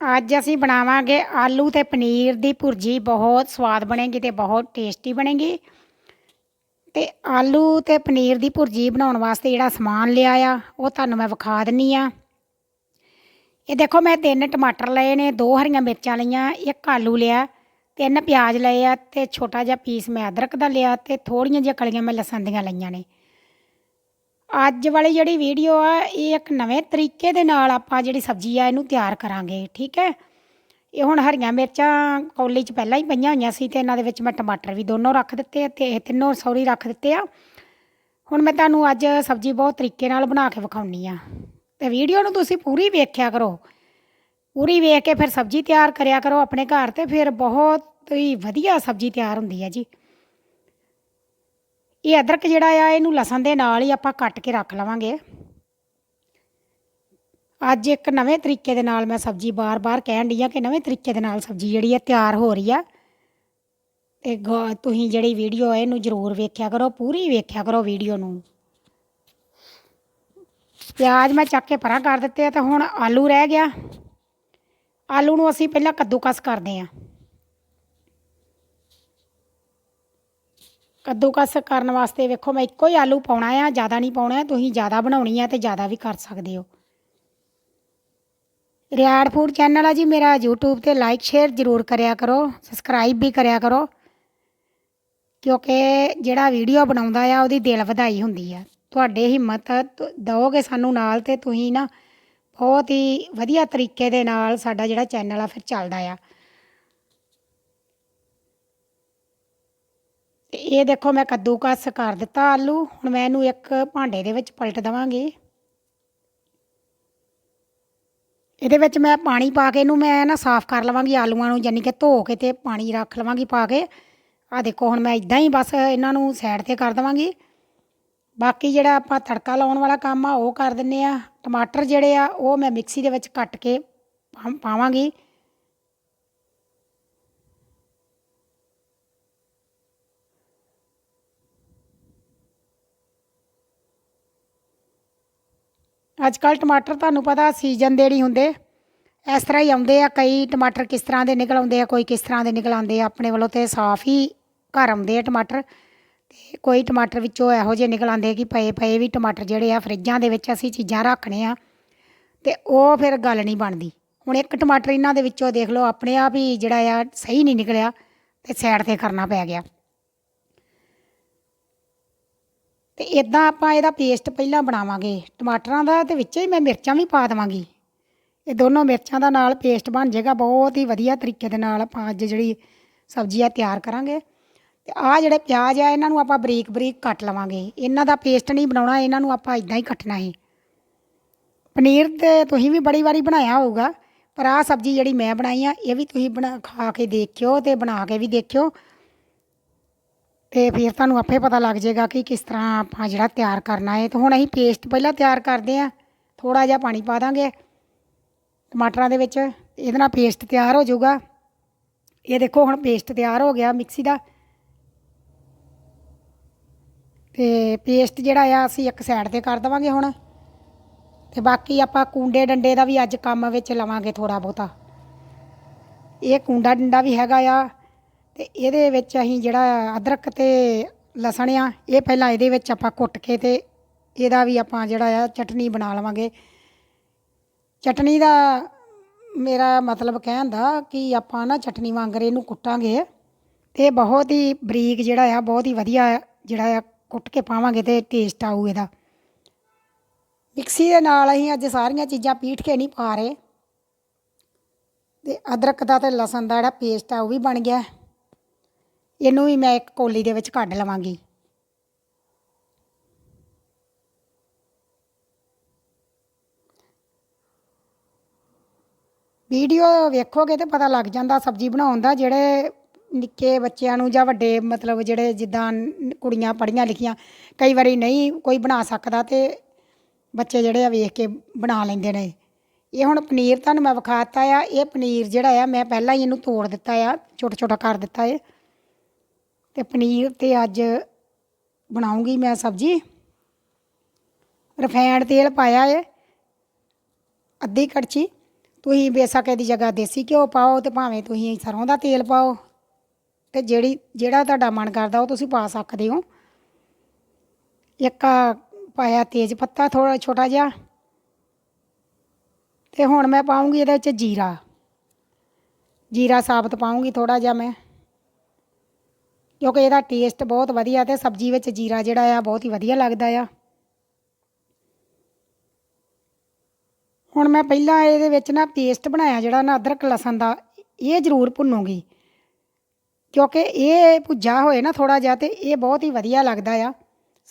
ਅੱਜ ਅਸੀਂ ਬਣਾਵਾਂਗੇ ਆਲੂ ਤੇ ਪਨੀਰ ਦੀ ਭੁਰਜੀ। ਬਹੁਤ ਸਵਾਦ ਬਣੇਗੀ ਤੇ ਬਹੁਤ ਟੇਸਟੀ ਬਣੇਗੀ। ਤੇ ਆਲੂ ਤੇ ਪਨੀਰ ਦੀ ਭੁਰਜੀ ਬਣਾਉਣ ਵਾਸਤੇ ਜਿਹੜਾ ਸਮਾਨ ਲਿਆ ਆ ਉਹ ਤੁਹਾਨੂੰ ਮੈਂ ਵਿਖਾ ਦਿੰਨੀ ਆ। ਇਹ ਦੇਖੋ, ਮੈਂ ਤਿੰਨ ਟਮਾਟਰ ਲਏ ਨੇ, ਦੋ ਹਰੀਆਂ ਮਿਰਚਾਂ ਲਈਆਂ, ਇੱਕ ਆਲੂ ਲਿਆ, ਤਿੰਨ ਪਿਆਜ਼ ਲਏ ਆ ਤੇ ਛੋਟਾ ਜਿਹਾ ਪੀਸ ਮੈਂ ਅਦਰਕ ਦਾ ਲਿਆ ਤੇ ਥੋੜੀਆਂ ਜਿਹੀਆਂ ਕਲੀਆਂ ਮੈਂ ਲਸਣ ਦੀਆਂ ਲਈਆਂ ਨੇ। ਅੱਜ ਵਾਲੀ ਜਿਹੜੀ ਵੀਡੀਓ ਆ, ਇਹ ਇੱਕ ਨਵੇਂ ਤਰੀਕੇ ਦੇ ਨਾਲ ਆਪਾਂ ਜਿਹੜੀ ਸਬਜ਼ੀ ਆ, ਇਹਨੂੰ ਤਿਆਰ ਕਰਾਂਗੇ, ਠੀਕ ਹੈ? ਇਹ ਹੁਣ ਹਰੀਆਂ ਮਿਰਚਾਂ ਕੌਲੀ 'ਚ ਪਹਿਲਾਂ ਹੀ ਪਈਆਂ ਹੋਈਆਂ ਸੀ ਤੇ ਇਹਨਾਂ ਦੇ ਵਿੱਚ ਮੈਂ ਟਮਾਟਰ ਵੀ ਦੋਨੋਂ ਰੱਖ ਦਿੱਤੇ ਆ ਤੇ ਇਹ ਤਿੰਨੋਂ ਸੌਰੀ ਰੱਖ ਦਿੱਤੇ ਆ। ਹੁਣ ਮੈਂ ਤੁਹਾਨੂੰ ਅੱਜ ਸਬਜ਼ੀ ਬਹੁਤ ਤਰੀਕੇ ਨਾਲ ਬਣਾ ਕੇ ਵਿਖਾਉਣੀ ਆ। ਤੇ ਵੀਡੀਓ ਨੂੰ ਤੁਸੀਂ ਪੂਰੀ ਵੇਖਿਆ ਕਰੋ। ਪੂਰੀ ਵੇਖ ਕੇ ਫਿਰ ਸਬਜ਼ੀ ਤਿਆਰ ਕਰਿਆ ਕਰੋ ਆਪਣੇ ਘਰ ਤੇ, ਫਿਰ ਬਹੁਤ ਹੀ ਵਧੀਆ ਸਬਜ਼ੀ ਤਿਆਰ ਹੁੰਦੀ ਹੈ ਜੀ। ਇਹ ਅਦਰਕ ਜਿਹੜਾ ਆ, ਇਹਨੂੰ ਲਸਣ ਦੇ ਨਾਲ ਹੀ ਆਪਾਂ ਕੱਟ ਕੇ ਰੱਖ ਲਵਾਂਗੇ। ਅੱਜ ਇੱਕ ਨਵੇਂ ਤਰੀਕੇ ਦੇ ਨਾਲ ਮੈਂ ਸਬਜ਼ੀ ਬਾਰ-ਬਾਰ ਕਹਿਣ ਡਈ ਆ ਕਿ ਨਵੇਂ ਤਰੀਕੇ ਦੇ ਨਾਲ ਸਬਜ਼ੀ ਜਿਹੜੀ ਹੈ ਤਿਆਰ ਹੋ ਰਹੀ ਆ। ਤੇ ਗ- ਤੁਸੀਂ ਜਿਹੜੀ ਵੀਡੀਓ ਹੈ ਇਹਨੂੰ ਜ਼ਰੂਰ ਵੇਖਿਆ ਕਰੋ, ਪੂਰੀ ਵੇਖਿਆ ਕਰੋ ਵੀਡੀਓ ਨੂੰ। ਪਿਆਜ਼ ਮੈਂ ਚੱਕ ਕੇ ਪਰਾਂ ਕਰ ਦਿੱਤੇ ਆ ਤੇ ਹੁਣ ਆਲੂ ਰਹਿ ਗਿਆ। ਆਲੂ ਨੂੰ ਅਸੀਂ ਪਹਿਲਾਂ ਕੱਦੂਕਸ ਕਰਦੇ ਹਾਂ ਕੱਦੂਕਸ ਕਰਨ ਵਾਸਤੇ ਵੇਖੋ, ਮੈਂ ਇੱਕੋ ਹੀ ਆਲੂ ਪਾਉਣਾ ਆ, ਜ਼ਿਆਦਾ ਨਹੀਂ ਪਾਉਣਾ, ਤੁਸੀਂ ਜ਼ਿਆਦਾ ਬਣਾਉਣੀ ਆ ਤੇ ਜ਼ਿਆਦਾ ਵੀ ਕਰ ਸਕਦੇ ਹੋ। ਰਿਆੜ ਫੂਡ ਚੈਨਲ ਆ ਜੀ, ਮੇਰਾ YouTube ਤੇ ਲਾਈਕ ਸ਼ੇਅਰ ਜ਼ਰੂਰ ਕਰਿਆ ਕਰੋ ਸਬਸਕ੍ਰਾਈਬ ਵੀ ਕਰਿਆ ਕਰੋ, ਕਿਉਂਕਿ ਜਿਹੜਾ ਵੀਡੀਓ ਬਣਾਉਂਦਾ ਆ, ਉਹਦੀ ਦਿਲ ਵਧਾਈ ਹੁੰਦੀ ਆ। ਤੁਹਾਡੇ ਹਿੰਮਤ ਤ- ਦਿਓਗੇ ਸਾਨੂੰ ਨਾਲ ਤੇ ਤੁਸੀਂ ਨਾ ਬਹੁਤ ਹੀ ਵਧੀਆ ਤਰੀਕੇ ਦੇ ਨਾਲ ਸਾਡਾ ਜਿਹੜਾ ਚੈਨਲ ਆ, ਫਿਰ ਚੱਲਦਾ ਆ। ਤੇ ਇਹ ਦੇਖੋ ਮੈਂ ਕੱਦੂਕਸ ਕਰ ਦਿੱਤਾ ਆਲੂ। ਹੁਣ ਮੈਂ ਇਹਨੂੰ ਇੱਕ ਭਾਂਡੇ ਦੇ ਵਿੱਚ ਪਲਟ ਦਵਾਂਗੀ। ਇਹਦੇ ਵਿੱਚ ਮੈਂ ਪਾਣੀ ਪਾ ਕੇ ਇਹਨੂੰ ਮੈਂ ਨਾ ਸਾਫ਼ ਕਰ ਲਵਾਂਗੀ ਆਲੂਆਂ ਨੂੰ, ਯਾਨੀ ਕਿ ਧੋ ਕੇ ਤੇ ਪਾਣੀ ਰੱਖ ਲਵਾਂਗੀ ਪਾ ਕੇ। ਆ ਦੇਖੋ ਹੁਣ ਮੈਂ ਇਦਾਂ ਹੀ ਬਸ ਇਹਨਾਂ ਨੂੰ ਸਾਈਡ ਤੇ ਕਰ ਦਵਾਂਗੀ। ਬਾਕੀ ਜਿਹੜਾ ਆਪਾਂ ਤੜਕਾ ਲਾਉਣ ਵਾਲਾ ਕੰਮ ਆ, ਉਹ ਕਰ ਦਿੰਨੇ ਆ। ਟਮਾਟਰ ਜਿਹੜੇ ਆ, ਉਹ ਮੈਂ ਮਿਕਸੀ ਦੇ ਵਿੱਚ ਕੱਟ ਕੇ ਪਾ- ਪਾਵਾਂਗੀ ਅੱਜ ਕੱਲ ਟਮਾਟਰ ਤੁਹਾਨੂੰ ਪਤਾ ਸੀਜ਼ਨ ਦੇ ਨਹੀਂ ਹੁੰਦੇ। ਇਸ ਤਰ੍ਹਾਂ ਹੀ ਆਉਂਦੇ ਆ, ਕਈ ਟਮਾਟਰ ਕਿਸ ਤਰ੍ਹਾਂ ਦੇ ਨਿਕਲ ਆਉਂਦੇ ਆ, ਕੋਈ ਕਿਸ ਤਰ੍ਹਾਂ ਦੇ ਨਿਕਲ ਆਉਂਦੇ ਆ। ਆਪਣੇ ਵੱਲੋਂ ਤੇ ਸਾਫ਼ ਹੀ ਘਰ ਆਉਂਦੇ ਆ ਟਮਾਟਰ। ਤੇ ਕੋਈ ਟਮਾਟਰ ਵਿੱਚੋਂ ਇਹੋ ਜਿਹੇ ਨਿਕਲ ਆਉਂਦੇ ਕਿ ਪਏ ਪਏ ਵੀ ਟਮਾਟਰ ਜਿਹੜੇ ਆ ਫਰਿੱਜਾਂ ਦੇ ਵਿੱਚ ਅਸੀਂ ਚੀਜ਼ਾਂ ਰੱਖਣੇ ਆ। ਤੇ ਉਹ ਫਿਰ ਗੱਲ ਨਹੀਂ ਬਣਦੀ। ਹੁਣ ਇੱਕ ਟਮਾਟਰ ਇਹਨਾਂ ਦੇ ਵਿੱਚੋਂ ਦੇਖ ਲਓ, ਆਪਣੇ ਆਪ ਹੀ ਜਿਹੜਾ ਆ ਸਹੀ ਨਹੀਂ ਨਿਕਲਿਆ ਤੇ ਸਾਈਡ ਤੇ ਕਰਨਾ ਪੈ ਗਿਆ। ਤੇ ਇਦਾਂ ਆਪਾਂ ਇਹਦਾ ਪੇਸਟ ਪਹਿਲਾਂ ਬਣਾਵਾਂਗੇ। ਟਮਾਟਰਾਂ ਦਾ ਤੇ ਵਿੱਚ ਹੀ ਮੈਂ ਮਿਰਚਾਂ ਵੀ ਪਾ ਦੇਵਾਂਗੀ। ਇਹ ਦੋਨੋਂ ਮਿਰਚਾਂ ਦਾ ਨਾਲ ਪੇਸਟ ਬਣ ਜਾਏਗਾ, ਬਹੁਤ ਹੀ ਵਧੀਆ ਤਰੀਕੇ ਦੇ ਨਾਲ ਆਪਾਂ ਅੱਜ ਜਿਹੜੀ ਸਬਜ਼ੀ ਆ ਤਿਆਰ ਕਰਾਂਗੇ। ਤੇ ਆਹ ਜਿਹੜੇ ਪਿਆਜ਼ ਆ, ਇਹਨਾਂ ਨੂੰ ਆਪਾਂ ਬਰੀਕ ਬਰੀਕ ਕੱਟ ਲਵਾਂਗੇ। ਇਹਨਾਂ ਦਾ ਪੇਸਟ ਨਹੀਂ ਬਣਾਉਣਾ, ਇਹਨਾਂ ਨੂੰ ਆਪਾਂ ਇਦਾਂ ਹੀ ਕੱਟਣਾ ਹੈ। ਪਨੀਰ ਤੇ ਤੁਸੀਂ ਵੀ ਬੜੀ ਵਾਰੀ ਬਣਾਇਆ ਹੋਊਗਾ, ਪਰ ਆਹ ਸਬਜ਼ੀ ਜਿਹੜੀ ਮੈਂ ਬਣਾਈ ਆ, ਇਹ ਵੀ ਤੁਸੀਂ ਬਣਾ, ਖਾ ਕੇ ਦੇਖਿਓ ਤੇ ਬਣਾ ਕੇ ਵੀ ਦੇਖਿਓ। ਤੇ ਫਿਰ ਤੁਹਾਨੂੰ ਆਪੇ ਪਤਾ ਲੱਗ ਜਾਏਗਾ ਕਿ ਕਿਸ ਤਰ੍ਹਾਂ ਆਪਾਂ ਜਿਹੜਾ ਤਿਆਰ ਕਰਨਾ ਹੈ ਤੇ ਹੁਣ ਅਸੀਂ ਪੇਸਟ ਪਹਿਲਾਂ ਤਿਆਰ ਕਰਦੇ ਆ। ਥੋੜਾ ਜਿਹਾ ਪਾਣੀ ਪਾ ਦਾਂਗੇ। ਟਮਾਟਰਾਂ ਦੇ ਵਿੱਚ ਇਹਦੇ ਨਾਲ ਪੇਸਟ ਤਿਆਰ ਹੋ ਜਾਊਗਾ। ਇਹ ਦੇਖੋ ਹੁਣ ਪੇਸਟ ਤਿਆਰ ਹੋ ਗਿਆ ਮਿਕਸੀ ਦਾ। ਤੇ ਪੇਸਟ ਜਿਹੜਾ ਆ ਅਸੀਂ ਇੱਕ ਸਾਈਡ ਤੇ ਕਰ ਦਵਾਂਗੇ ਹੁਣ। ਤੇ ਬਾਕੀ ਆਪਾਂ ਕੁੰਡੇ ਡੰਡੇ ਦਾ ਵੀ ਅੱਜ ਕੰਮ ਵਿੱਚ ਲਵਾਂਗੇ ਥੋੜਾ ਬਹੁਤਾ। ਇਹ ਕੁੰਡਾ ਡੰਡਾ ਵੀ ਹੈਗਾ ਆ। ਤੇ ਇਹਦੇ ਵਿੱਚ ਅਸੀਂ ਜਿਹੜਾ ਅਦਰਕ ਤੇ ਲਸਣ ਆ, ਇਹ ਪਹਿਲਾਂ ਇਹਦੇ ਵਿੱਚ ਆਪਾਂ ਕੁੱਟ ਕੇ ਤੇ ਇਹਦਾ ਵੀ ਆਪਾਂ ਜਿਹੜਾ ਆ ਚਟਨੀ ਬਣਾ ਲਵਾਂਗੇ। ਚਟਨੀ ਦਾ ਮੇਰਾ ਮਤਲਬ ਕਹਿਣ ਦਾ ਕਿ ਆਪਾਂ ਨਾ ਚਟਨੀ ਵਾਂਗਰ ਇਹਨੂੰ ਕੁੱਟਾਂਗੇ ਤੇ ਬਹੁਤ ਹੀ ਬਰੀਕ ਜਿਹੜਾ ਆ, ਬਹੁਤ ਹੀ ਵਧੀਆ ਜਿਹੜਾ ਆ ਕੁੱਟ ਕੇ ਪਾਵਾਂਗੇ ਤੇ ਟੇਸਟ ਆਊ ਇਹਦਾ। ਮਿਕਸੀ ਦੇ ਨਾਲ ਅਸੀਂ ਅੱਜ ਸਾਰੀਆਂ ਚੀਜ਼ਾਂ ਪੀਠ ਕੇ ਨਹੀਂ ਪਾ ਰਹੇ। ਤੇ ਅਦਰਕ ਦਾ ਤੇ ਲਸਣ ਦਾ ਜਿਹੜਾ ਪੇਸਟ ਆ ਉਹ ਵੀ ਬਣ ਗਿਆ। ਇਹਨੂੰ ਵੀ ਮੈਂ ਇੱਕ ਕੋਲੀ ਦੇ ਵਿੱਚ ਕੱਢ ਲਵਾਂਗੀ। ਵੀਡੀਓ ਵੇਖੋਗੇ ਤੇ ਪਤਾ ਲੱਗ ਜਾਂਦਾ ਸਬਜ਼ੀ ਬਣਾਉਣ ਦਾ, ਜਿਹੜੇ ਨਿੱਕੇ ਬੱਚਿਆਂ ਨੂੰ ਜਾਂ ਵੱਡੇ, ਮਤਲਬ ਜਿਹੜੇ ਜਿੱਦਾਂ ਕੁੜੀਆਂ ਪੜ੍ਹੀਆਂ ਲਿਖੀਆਂ, ਕਈ ਵਾਰੀ ਨਹੀਂ ਕੋਈ ਬਣਾ ਸਕਦਾ ਤੇ ਬੱਚੇ ਜਿਹੜੇ ਆ ਵੇਖ ਕੇ ਬਣਾ ਲੈਂਦੇ ਨੇ। ਇਹ ਹੁਣ ਪਨੀਰ ਤੁਹਾਨੂੰ ਮੈਂ ਵਿਖਾਤਾ ਆ, ਇਹ ਪਨੀਰ ਜਿਹੜਾ ਆ, ਮੈਂ ਪਹਿਲਾਂ ਹੀ ਇਹਨੂੰ ਤੋੜ ਦਿੱਤਾ ਆ ਛੋਟਾ ਛੋਟਾ ਕਰ ਦਿੱਤਾ ਏ। ਤੇ ਪਨੀਰ ਤੇ ਅੱਜ ਬਣਾਉਂਗੀ ਮੈਂ ਸਬਜ਼ੀ। ਰਿਫਾਈਂਡ ਤੇਲ ਪਾਇਆ ਹੈ ਅੱਧੀ ਕੜਛੀ। ਤੁਸੀਂ ਬੇਸ਼ੱਕ ਇਹਦੀ ਜਗ੍ਹਾ ਦੇਸੀ ਘਿਓ ਪਾਓ ਤੇ ਭਾਵੇਂ ਤੁਸੀਂ ਸਰੋਂ ਦਾ ਤੇਲ ਪਾਓ ਤੇ ਜਿਹੜੀ, ਜਿਹੜਾ ਤੁਹਾਡਾ ਮਨ ਕਰਦਾ ਉਹ ਤੁਸੀਂ ਪਾ ਸਕਦੇ ਹੋ। ਇੱਕ ਪਾਇਆ ਤੇਜ ਪੱਤਾ ਥੋੜਾ ਛੋਟਾ ਜਿਹਾ। ਤੇ ਹੁਣ ਮੈਂ ਪਾਉਂਗੀ ਇਹਦੇ ਵਿੱਚ ਜੀਰਾ। ਜੀਰਾ ਸਾਬਤ ਪਾਉਂਗੀ ਥੋੜਾ ਜਿਹਾ ਮੈਂ। ਕਿਉਂਕਿ ਇਹਦਾ ਟੇਸਟ ਬਹੁਤ ਵਧੀਆ ਤੇ ਸਬਜ਼ੀ ਵਿੱਚ ਜੀਰਾ ਜਿਹੜਾ ਆ ਬਹੁਤ ਹੀ ਵਧੀਆ ਲੱਗਦਾ ਆ। ਹੁਣ ਮੈਂ ਪਹਿਲਾਂ ਇਹਦੇ ਵਿੱਚ ਨਾ ਪੇਸਟ ਬਣਾਇਆ ਜਿਹੜਾ ਨਾ ਅਦਰਕ, ਲਸਣ ਦਾ, ਇਹ ਜ਼ਰੂਰ ਭੁੰਨੂਗੀ। ਕਿਉਂਕਿ ਇਹ ਭੁੱਜਾ ਹੋਏ ਨਾ ਥੋੜਾ ਜਿਹਾ ਤੇ ਇਹ ਬਹੁਤ ਹੀ ਵਧੀਆ ਲੱਗਦਾ ਆ।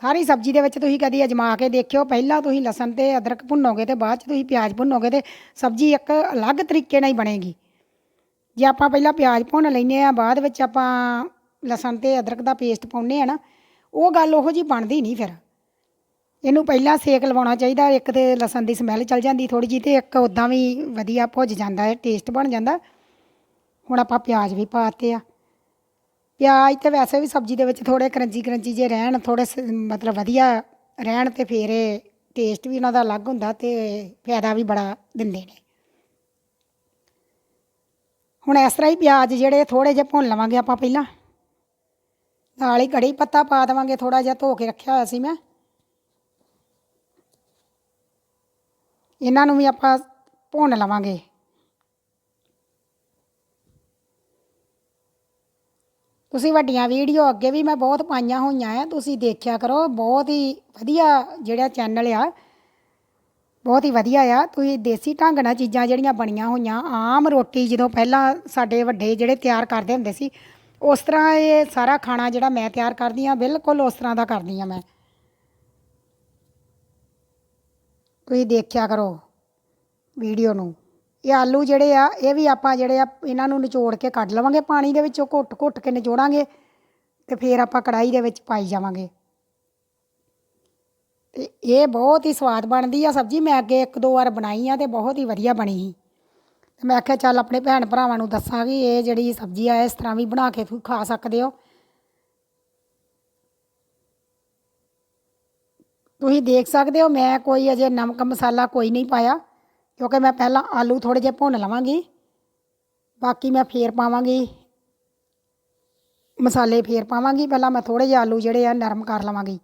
ਸਾਰੀ ਸਬਜ਼ੀ ਦੇ ਵਿੱਚ ਤੁਸੀਂ ਕਦੀ ਅਜਮਾ ਕੇ ਦੇਖਿਓ, ਪਹਿਲਾਂ ਤੁਸੀਂ ਲਸਣ ਤੇ ਅਦਰਕ ਭੁੰਨੋਗੇ ਤੇ ਬਾਅਦ ਚ ਤੁਸੀਂ ਪਿਆਜ਼ ਭੁੰਨੋਗੇ ਤੇ ਸਬਜ਼ੀ ਇੱਕ ਅਲੱਗ ਤਰੀਕੇ ਨਾਲ ਹੀ ਬਣੇਗੀ। ਜੇ ਆਪਾਂ ਪਹਿਲਾਂ ਪਿਆਜ਼ ਭੁੰਨ ਲੈਨੇ ਆ, ਬਾਅਦ ਵਿੱਚ ਆਪਾਂ ਲਸਣ ਤੇ ਅਦਰਕ ਦਾ ਪੇਸਟ ਪਾਉਂਦੇ ਆ ਨਾ, ਉਹ ਗੱਲ ਉਹੋ ਜੀ ਬਣਦੀ ਨਹੀਂ ਫਿਰ। ਇਹਨੂੰ ਪਹਿਲਾਂ ਸੇਕ ਲਵਾਉਣਾ ਚਾਹੀਦਾ, ਇੱਕ ਤੇ ਲਸਣ ਦੀ ਸਮੈਲ ਚਲ ਜਾਂਦੀ ਥੋੜੀ ਜੀ ਤੇ ਇੱਕ ਉਦਾਂ ਵੀ ਵਧੀਆ ਭੁੱਜ ਜਾਂਦਾ ਹੈ ਟੇਸਟ ਬਣ ਜਾਂਦਾ। ਹੁਣ ਆਪਾਂ ਪਿਆਜ਼ ਵੀ ਪਾਤੇ ਆ। ਪਿਆਜ਼ ਤਾਂ ਵੈਸੇ ਵੀ ਸਬਜ਼ੀ ਦੇ ਵਿੱਚ ਥੋੜੇ ਕਰੰਜੀ ਕਰੰਜੀ ਜੇ ਰਹਿਣ ਥੋੜੇ ਮਤਲਬ ਵਧੀਆ ਰਹਿਣ ਤੇ ਫਿਰ ਇਹ ਟੇਸਟ ਵੀ ਉਹਨਾਂ ਦਾ ਅਲੱਗ ਹੁੰਦਾ ਤੇ ਫਾਇਦਾ ਵੀ ਬੜਾ ਦਿੰਦੇ ਨੇ। ਹੁਣ ਇਸ ਤਰ੍ਹਾਂ ਹੀ ਪਿਆਜ਼ ਜਿਹੜੇ ਥੋੜੇ ਜਿਹੇ ਭੁੰਨ ਲਵਾਂਗੇ ਆਪਾਂ ਪਹਿਲਾਂ। ਨਾਲ ਹੀ ਕੜੀ ਪੱਤਾ ਪਾ ਦੇਵਾਂਗੇ ਥੋੜਾ ਜਿਹਾ ਧੋ ਕੇ ਰੱਖਿਆ ਹੋਇਆ ਸੀ ਮੈਂ। ਇਹਨਾਂ ਨੂੰ ਵੀ ਆਪਾਂ ਭੁੰਨ ਲਵਾਂਗੇ। ਤੁਸੀਂ ਵੱਡੀਆਂ ਵੀਡੀਓ ਅੱਗੇ ਵੀ ਮੈਂ ਬਹੁਤ ਪਾਈਆਂ ਹੋਈਆਂ ਆ, ਤੁਸੀਂ ਦੇਖਿਆ ਕਰੋ, ਬਹੁਤ ਹੀ ਵਧੀਆ ਜਿਹੜਾ ਚੈਨਲ ਆ, ਬਹੁਤ ਹੀ ਵਧੀਆ ਆ। ਤੁਸੀਂ ਦੇਸੀ ਢੰਗ ਨਾਲ ਚੀਜ਼ਾਂ ਜਿਹੜੀਆਂ ਬਣੀਆਂ ਹੋਈਆਂ, ਆਮ ਰੋਟੀ ਜਦੋਂ ਪਹਿਲਾਂ ਸਾਡੇ ਵੱਡੇ ਜਿਹੜੇ ਤਿਆਰ ਕਰਦੇ ਹੁੰਦੇ ਸੀ ਉਸ ਤਰ੍ਹਾਂ ਇਹ ਸਾਰਾ ਖਾਣਾ ਜਿਹੜਾ ਮੈਂ ਤਿਆਰ ਕਰਦੀ ਆ ਬਿਲਕੁਲ ਉਸ ਤਰ੍ਹਾਂ ਦਾ ਕਰਦੀ ਆ ਮੈਂ। ਤੁਸੀਂ ਦੇਖਿਆ ਕਰੋ ਵੀਡੀਓ ਨੂੰ। ਇਹ ਆਲੂ ਜਿਹੜੇ ਆ, ਇਹ ਵੀ ਆਪਾਂ ਜਿਹੜੇ ਆ, ਇਹਨਾਂ ਨੂੰ ਨਿਚੋੜ ਕੇ ਕੱਢ ਲਵਾਂਗੇ ਪਾਣੀ ਦੇ ਵਿੱਚੋਂ ਘੁੱਟ ਘੁੱਟ ਕੇ ਨਿਚੋੜਾਂਗੇ ਤੇ ਫਿਰ ਆਪਾਂ ਕੜਾਈ ਦੇ ਵਿੱਚ ਪਾਈ ਜਾਵਾਂਗੇ। ਤੇ ਇਹ ਬਹੁਤ ਹੀ ਸਵਾਦ ਬਣਦੀ ਆ ਸਬਜ਼ੀ। ਮੈਂ ਅੱਗੇ ਇੱਕ ਦੋ ਵਾਰ ਬਣਾਈ ਆ ਤੇ ਬਹੁਤ ਹੀ ਵਧੀਆ ਬਣੀ ਸੀ। ਤੇ ਮੈਂ ਆਖਿਆ ਚੱਲ ਆਪਣੇ ਭੈਣ ਭਰਾਵਾਂ ਨੂੰ ਦੱਸਾਂਗੀ ਇਹ ਜਿਹੜੀ ਸਬਜ਼ੀ ਆ, ਇਸ ਤਰ੍ਹਾਂ ਵੀ ਬਣਾ ਕੇ ਤੁਸੀਂ ਖਾ ਸਕਦੇ ਹੋ। ਤੁਸੀਂ ਦੇਖ ਸਕਦੇ ਹੋ, ਮੈਂ ਕੋਈ ਅਜੇ ਨਮਕ ਮਸਾਲਾ ਕੋਈ ਨਹੀਂ ਪਾਇਆ, ਕਿਉਂਕਿ ਮੈਂ ਪਹਿਲਾਂ ਆਲੂ ਥੋੜੇ ਜਿਹੇ ਭੁੰਨ ਲਵਾਂਗੀ, ਬਾਕੀ ਮੈਂ ਫੇਰ ਪਾਵਾਂਗੀ, ਮਸਾਲੇ ਫੇਰ ਪਾਵਾਂਗੀ, ਪਹਿਲਾਂ ਮੈਂ ਥੋੜੇ ਜਿਹੇ ਆਲੂ ਜਿਹੜੇ ਆ ਨਰਮ ਕਰ ਲਵਾਂਗੀ।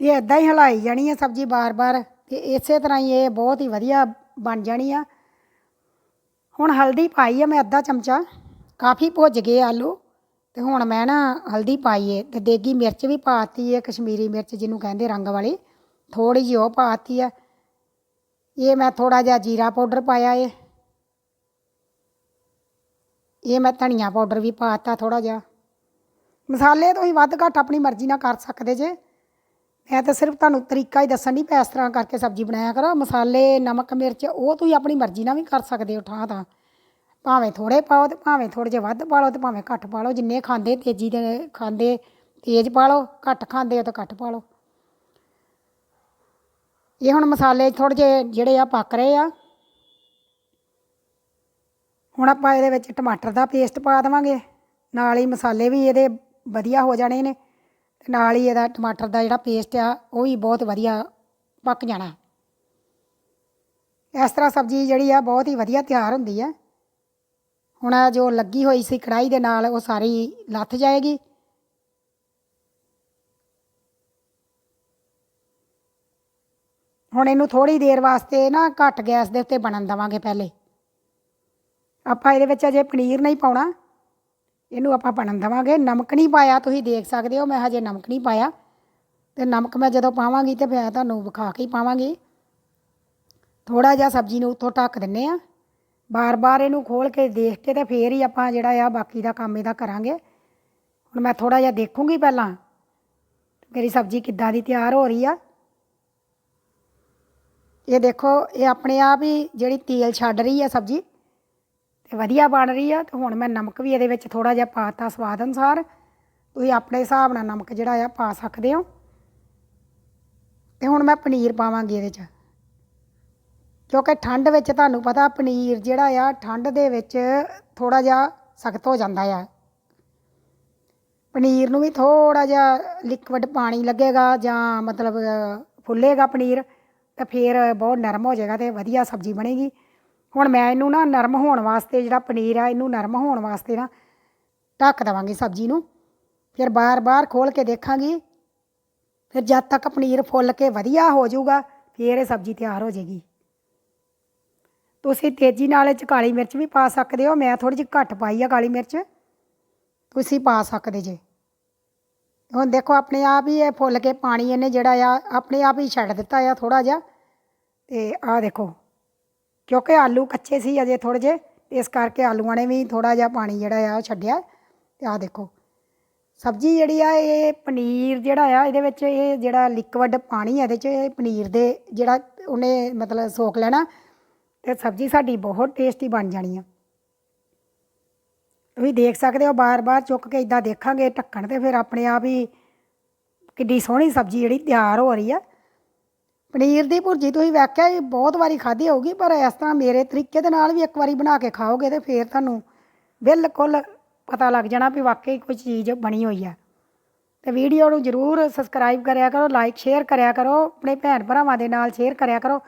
ਇਹ ਇਦਾਂ ਹੀ ਹਲਾਈ ਜਾਣੀ ਹੈ ਸਬਜ਼ੀ ਬਾਰ-ਬਾਰ ਤੇ ਇਸੇ ਤਰ੍ਹਾਂ ਹੀ ਇਹ ਬਹੁਤ ਹੀ ਵਧੀਆ ਬਣ ਜਾਣੀ ਆ। ਹੁਣ ਹਲਦੀ ਪਾਈ ਆ ਮੈਂ ਅੱਧਾ ਚਮਚਾ, ਕਾਫੀ ਭੁੱਜ ਗਏ ਆਲੂ ਤੇ ਹੁਣ ਮੈਂ ਨਾ ਹਲਦੀ ਪਾਈ ਏ ਤੇ ਦੇਗੀ ਮਿਰਚ ਵੀ ਪਾਤੀ ਏ, ਕਸ਼ਮੀਰੀ ਮਿਰਚ ਜਿਹਨੂੰ ਕਹਿੰਦੇ ਰੰਗ ਵਾਲੀ ਥੋੜੀ ਜਿਹੀ ਉਹ ਪਾਤੀ ਆ। ਇਹ ਮੈਂ ਥੋੜਾ ਜਿਹਾ ਜੀਰਾ ਪਾਊਡਰ ਪਾਇਆ ਏ। ਇਹ ਮੈਂ ਧਨੀਆ ਪਾਊਡਰ ਵੀ ਪਾਤਾ ਥੋੜਾ ਜਿਹਾ। ਮਸਾਲੇ ਤੁਸੀਂ ਵੱਧ ਘੱਟ ਆਪਣੀ ਮਰਜ਼ੀ ਨਾਲ ਕਰ ਸਕਦੇ ਜੇ। ਮੈਂ ਤਾਂ ਸਿਰਫ ਤੁਹਾਨੂੰ ਤਰੀਕਾ ਹੀ ਦੱਸਣ ਦੀ ਇਸ ਤਰ੍ਹਾਂ ਕਰਕੇ ਸਬਜ਼ੀ ਬਣਾਇਆ ਕਰੋ। ਮਸਾਲੇ, ਨਮਕ, ਮਿਰਚ, ਉਹ ਤੁਸੀਂ ਆਪਣੀ ਮਰਜ਼ੀ ਨਾਲ ਵੀ ਕਰ ਸਕਦੇ ਹੋ ਠਾਂ ਤਾਂ। ਭਾਵੇਂ ਥੋੜੇ ਪਾਓ ਤੇ ਭਾਵੇਂ ਥੋੜੇ ਜਿਹੇ ਵੱਧ ਪਾ ਲਓ ਤੇ ਭਾਵੇਂ ਘੱਟ ਪਾ ਲਓ ਜਿੰਨੇ ਖਾਂਦੇ ਤੇਜ਼ੀ ਦੇ ਖਾਂਦੇ ਤੇਜ਼ ਪਾ ਲਓ ਘੱਟ ਖਾਂਦੇ ਹੋ ਤਾਂ ਘੱਟ ਪਾ ਲਓ ਇਹ ਹੁਣ ਮਸਾਲੇ ਥੋੜੇ ਜਿਹੇ ਜਿਹੜੇ ਆ ਪੱਕ ਰਹੇ ਆ। ਹੁਣ ਆਪਾਂ ਇਹਦੇ ਵਿੱਚ ਟਮਾਟਰ ਦਾ ਪੇਸਟ ਪਾ ਦੇਵਾਂਗੇ। ਨਾਲ ਹੀ ਮਸਾਲੇ ਵੀ ਇਹਦੇ ਵਧੀਆ ਹੋ ਜਾਣੇ ਨੇ। ਤੇ ਨਾਲ ਹੀ ਇਹਦਾ ਟਮਾਟਰ ਦਾ ਜਿਹੜਾ ਪੇਸਟ ਆ, ਉਹ ਵੀ ਬਹੁਤ ਵਧੀਆ ਪੱਕ ਜਾਣਾ। ਇਸ ਤਰ੍ਹਾਂ ਸਬਜ਼ੀ ਜਿਹੜੀ ਆ, ਬਹੁਤ ਹੀ ਵਧੀਆ ਤਿਆਰ ਹੁੰਦੀ ਹੈ ਹੁਣ ਆਹ ਜੋ ਲੱਗੀ ਹੋਈ ਸੀ ਕੜਾਈ ਦੇ ਨਾਲ, ਉਹ ਸਾਰੀ ਲੱਥ ਜਾਏਗੀ। ਹੁਣ ਇਹਨੂੰ ਥੋੜੀ ਦੇਰ ਵਾਸਤੇ ਨਾ ਘੱਟ ਗੈਸ ਦੇ ਉੱਤੇ ਬਣਨ ਦੇਵਾਂਗੇ ਪਹਿਲੇ। ਆਪਾਂ ਇਹਦੇ ਵਿੱਚ ਅਜੇ ਪਨੀਰ ਨਹੀਂ ਪਾਉਣਾ। ਇਹਨੂੰ ਆਪਾਂ ਬਣਨ ਦੇਵਾਂਗੇ। ਨਮਕ ਨਹੀਂ ਪਾਇਆ, ਤੁਸੀਂ ਦੇਖ ਸਕਦੇ ਹੋ, ਮੈਂ ਹਜੇ ਨਮਕ ਨਹੀਂ ਪਾਇਆ। ਤੇ ਨਮਕ ਮੈਂ ਜਦੋਂ ਪਾਵਾਂਗੀ ਤੇ ਫਿਰ ਤੁਹਾਨੂੰ ਵਿਖਾ ਕੇ ਹੀ ਪਾਵਾਂਗੀ। ਥੋੜਾ ਜਿਹਾ ਸਬਜ਼ੀ ਨੂੰ ਉੱਥੋਂ ਢੱਕ ਦਿੰਨੇ ਆ। ਬਾਰ-ਬਾਰ ਇਹਨੂੰ ਖੋਲ ਕੇ ਦੇਖ ਕੇ ਤੇ ਫੇਰ ਹੀ ਆਪਾਂ ਜਿਹੜਾ ਆ ਬਾਕੀ ਦਾ ਕੰਮ ਇਹਦਾ ਕਰਾਂਗੇ। ਹੁਣ ਮੈਂ ਥੋੜਾ ਜਿਹਾ ਦੇਖੂੰਗੀ ਪਹਿਲਾਂ, ਮੇਰੀ ਸਬਜ਼ੀ ਕਿੱਦਾਂ ਦੀ ਤਿਆਰ ਹੋ ਰਹੀ ਆ। ਇਹ ਦੇਖੋ, ਇਹ ਆਪਣੇ ਆਪ ਹੀ ਜਿਹੜੀ ਤੇਲ ਛੱਡ ਰਹੀ ਆ ਸਬਜ਼ੀ ਤੇ ਵਧੀਆ ਬਣ ਰਹੀ ਆ ਤੇ ਹੁਣ ਮੈਂ ਨਮਕ ਵੀ ਇਹਦੇ ਵਿੱਚ ਥੋੜਾ ਜਿਹਾ ਪਾਤਾ ਸਵਾਦ ਅਨੁਸਾਰ। ਤੁਸੀਂ ਆਪਣੇ ਹਿਸਾਬ ਨਾਲ ਨਮਕ ਜਿਹੜਾ ਆ ਪਾ ਸਕਦੇ ਹੋ। ਤੇ ਹੁਣ ਮੈਂ ਪਨੀਰ ਪਾਵਾਂਗੀ ਇਹਦੇ 'ਚ। ਕਿਉਂਕਿ ਠੰਡ ਵਿੱਚ ਤੁਹਾਨੂੰ ਪਤਾ ਪਨੀਰ ਜਿਹੜਾ ਆ ਠੰਡ ਦੇ ਵਿੱਚ ਥੋੜਾ ਜਿਹਾ ਸਖਤ ਹੋ ਜਾਂਦਾ ਆ। ਪਨੀਰ ਨੂੰ ਵੀ ਥੋੜਾ ਜਿਹਾ ਲਿਕਵਿਡ ਪਾਣੀ ਲੱਗੇਗਾ ਜਾਂ ਮਤਲਬ ਫੁੱਲੇਗਾ ਪਨੀਰ ਤਾਂ ਫਿਰ ਬਹੁਤ ਨਰਮ ਹੋ ਜਾਏਗਾ ਤੇ ਵਧੀਆ ਸਬਜ਼ੀ ਬਣੇਗੀ। ਹੁਣ ਮੈਂ ਇਹਨੂੰ ਨਾ ਨਰਮ ਹੋਣ ਵਾਸਤੇ ਜਿਹੜਾ ਪਨੀਰ ਆ, ਇਹਨੂੰ ਨਰਮ ਹੋਣ ਵਾਸਤੇ ਨਾ ਢੱਕ ਦੇਵਾਂਗੀ ਸਬਜ਼ੀ ਨੂੰ। ਫਿਰ ਬਾਰ-ਬਾਰ ਖੋਲ ਕੇ ਦੇਖਾਂਗੀ। ਫਿਰ ਜਦ ਤੱਕ ਪਨੀਰ ਫੁੱਲ ਕੇ ਵਧੀਆ ਹੋ ਜਾਊਗਾ, ਫਿਰ ਇਹ ਸਬਜ਼ੀ ਤਿਆਰ ਹੋ ਜਾਏਗੀ। ਤੁਸੀਂ ਤੇਜ਼ੀ ਨਾਲ ਇਹ 'ਚ ਕਾਲੀ ਮਿਰਚ ਵੀ ਪਾ ਸਕਦੇ ਹੋ। ਮੈਂ ਥੋੜੀ ਜਿਹੀ ਘੱਟ ਪਾਈ ਆ ਕਾਲੀ ਮਿਰਚ। ਤੁਸੀਂ ਪਾ ਸਕਦੇ ਜੇ। ਹੁਣ ਦੇਖੋ, ਆਪਣੇ ਆਪ ਹੀ ਇਹ ਫੁੱਲ ਕੇ ਪਾਣੀ ਇਹਨੇ ਜਿਹੜਾ ਆ, ਆਪਣੇ ਆਪ ਹੀ ਛੱਡ ਦਿੱਤਾ ਆ ਥੋੜਾ ਜਿਹਾ। ਤੇ ਆਹ ਦੇਖੋ ਕਿਉਂਕਿ ਆਲੂ ਕੱਚੇ ਸੀ ਅਜੇ ਥੋੜੇ ਜਿਹੇ ਇਸ ਕਰਕੇ ਆਲੂਆਂ ਨੇ ਵੀ ਥੋੜਾ ਜਿਹਾ ਪਾਣੀ ਜਿਹੜਾ ਆ ਉਹ ਛੱਡਿਆ। ਤੇ ਆਹ ਦੇਖੋ, ਸਬਜ਼ੀ ਜਿਹੜੀ ਆ ਇਹ ਪਨੀਰ ਜਿਹੜਾ ਆ, ਇਹਦੇ ਵਿੱਚ ਇਹ ਜਿਹੜਾ ਲਿਕਵਿਡ ਪਾਣੀ ਆ ਇਹਦੇ 'ਚ, ਇਹ ਪਨੀਰ ਦੇ ਜਿਹੜਾ ਉਹਨੇ ਮਤਲਬ ਸੋਖ ਲੈਣਾ, ਤੇ ਸਬਜ਼ੀ ਸਾਡੀ ਬਹੁਤ ਟੇਸਟੀ ਬਣ ਜਾਣੀ ਆ। ਤੁਸੀਂ ਦੇਖ ਸਕਦੇ ਹੋ ਬਾਰ-ਬਾਰ ਚੁੱਕ ਕੇ ਇਦਾਂ ਦੇਖਾਂਗੇ ਢੱਕਣ ਤੇ, ਫਿਰ ਆਪਣੇ ਆਪ ਹੀ ਕਿੱਡੀ ਸੋਹਣੀ ਸਬਜ਼ੀ ਜਿਹੜੀ ਤਿਆਰ ਹੋ ਰਹੀ ਆ। ਪਨੀਰ ਦੀ ਭੁਰਜੀ ਤੁਸੀਂ ਵੇਖਿਆ ਇਹ ਬਹੁਤ ਵਾਰੀ ਖਾਧੀ ਹੋਊਗੀ, ਪਰ ਇਸ ਤਰ੍ਹਾਂ ਮੇਰੇ ਤਰੀਕੇ ਦੇ ਨਾਲ ਵੀ ਇੱਕ ਵਾਰੀ ਬਣਾ ਕੇ ਖਾਓਗੇ ਤੇ ਫਿਰ ਤੁਹਾਨੂੰ ਬਿਲਕੁਲ ਪਤਾ ਲੱਗ ਜਾਣਾ ਵੀ ਵਾਕਈ ਕੋਈ ਚੀਜ਼ ਬਣੀ ਹੋਈ ਆ। ਤੇ ਵੀਡੀਓ ਨੂੰ ਜਰੂਰ ਸਬਸਕ੍ਰਾਈਬ ਕਰਿਆ ਕਰੋ, ਲਾਈਕ, ਸ਼ੇਅਰ ਕਰਿਆ ਕਰੋ, ਆਪਣੇ ਭੈਣ ਭਰਾਵਾਂ ਦੇ ਨਾਲ ਸ਼ੇਅਰ ਕਰਿਆ ਕਰੋ।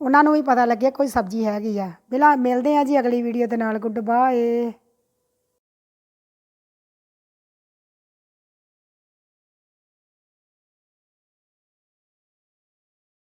ਉਹਨਾਂ ਨੂੰ ਵੀ ਪਤਾ ਲੱਗੇ ਕੋਈ ਸਬਜ਼ੀ ਹੈਗੀ ਆ। ਬਿਲਾ, ਮਿਲਦੇ ਆ ਜੀ ਅਗਲੀ ਵੀਡੀਓ ਦੇ ਨਾਲ। Good bye